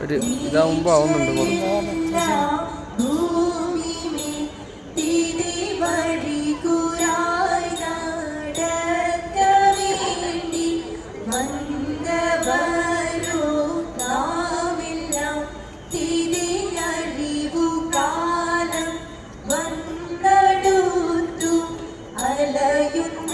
ഒരു ഇതാവുമ്പോ ആവുന്നുണ്ട് കുറച്ച് അലയുന്ന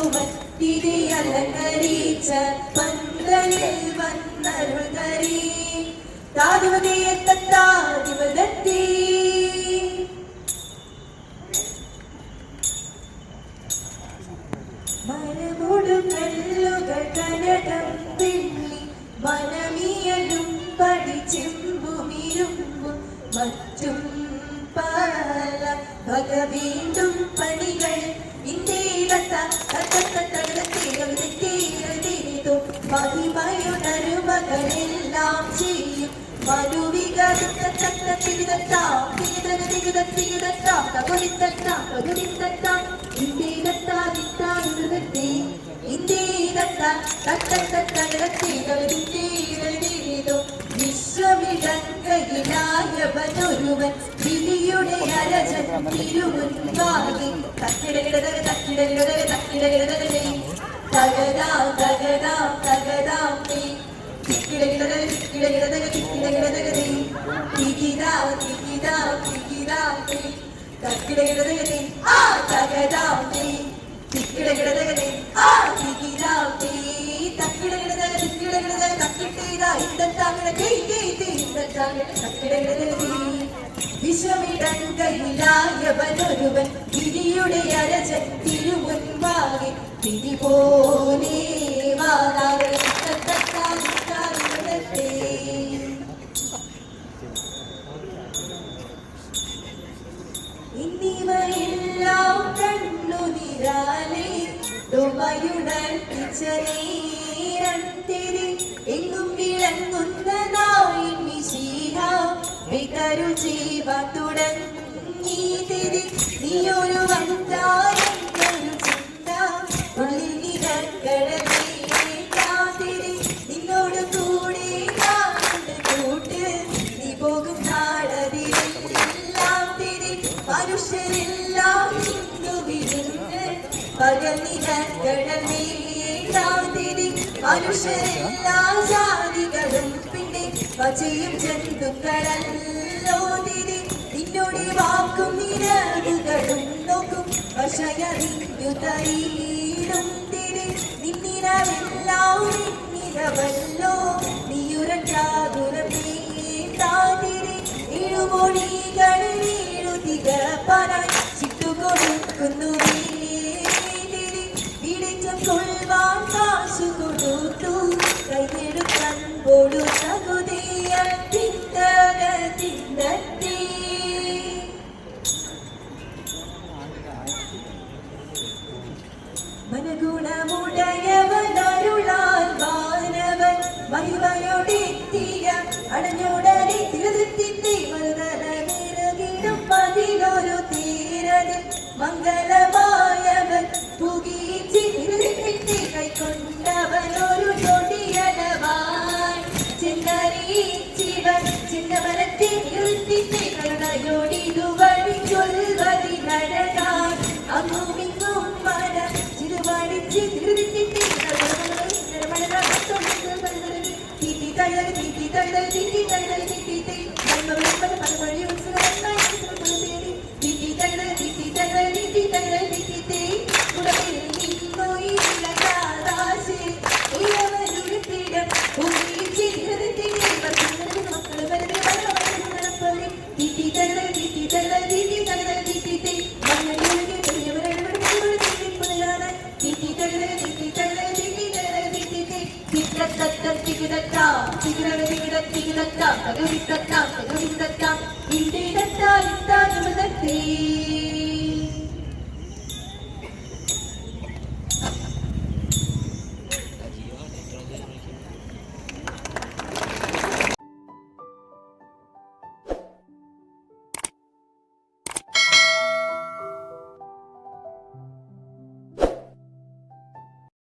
മാത്തുവൻ തിരി അലങ്കരിച്ച പന്തലിൽ വന്നരുൾകരീ താതുവതയെ തത്താതിവതത്തീ മരമോടു കല്ലുകൾ കനകം വെള്ളി മനമിയലും പഠിച്ചെമ്പുമിരുമ്പും മറ്റും പല ഭഗ വീണ്ടും പണികൾ മഹിമയുണരുമകളെല്ലാം ചെയ്യും വിശ്വമിടങ്കയിലായവനൊരുവൻ അരജൻ തിരുമുൻപാകെ തിരിയുടെ അരജൻ തിരുമുൻപാകെ വിധി പോലെ വാങ്ങാതെ എന്നിവയെല്ലാം കണ്ണു നിരാലേ ഡൊമയുണർത്തിച്ചേരത്തിരി എങ്ങും വിളങ്ങുന്നതായി മിശീഹ വികരു ജീവ തുടങ്ങി തിരി നീയൊരു വന്താരൊരു ചിന്ത ഉള്ളിൽ നിരക്കടത്തിരി നിന്നോട് കൂടെ കാണുന്ന കൂട്ട്. നീ പോകും നാടതിരെല്ലാം തിരി മനുഷ്യരെല്ലാം ഇന്നു വിടുന്ന് പകർന്നിടക്കടമേതിരി മനുഷ്യരെല്ലാ ജാതികളും വചയും ജന്തുക്കളല്ലോ തിരി നിന്നോട് വാക്കും നിരവുകളും നോക്കും. വശയറിഞ്ഞു തൈടും തിരി നിന്നിരവെല്ലാം നിന്നിരവല്ലോ നീയുരണ്ടാകുരം താതിരി ഇഴുമൊഴികളിൽ ഇഴുതിക പരായി ചിട്ടുകൊടുക്കുന്നു വീതിരി. വിളിച്ചും കൊള്ളുവാൻ കാശു അടഞ്ഞുടനെ തിരുത്തിത്തി മറുതലകിടും പതിലൊരു തീരന്. മംഗളമായവൻ പുകീച്ചി തിരുത്തിത്തി കൈക്കൊണ്ടവനൊരു കൊടിയടവാൻ ചെന്നറിയിച്ചിവൻ ചിന്നവനത്തെ തിരുത്തിത്തി കരുണയോടിതുവഴി ചൊൽവതിനഴകാൻ അങ്ങുമിങ്ങും മന ചിരുവടിച്ച് തകതിത്തത്താം തകതിത്തത്താം ഇന്ത്യയിലെത്താൻ ഇത്താനുമതത്തേ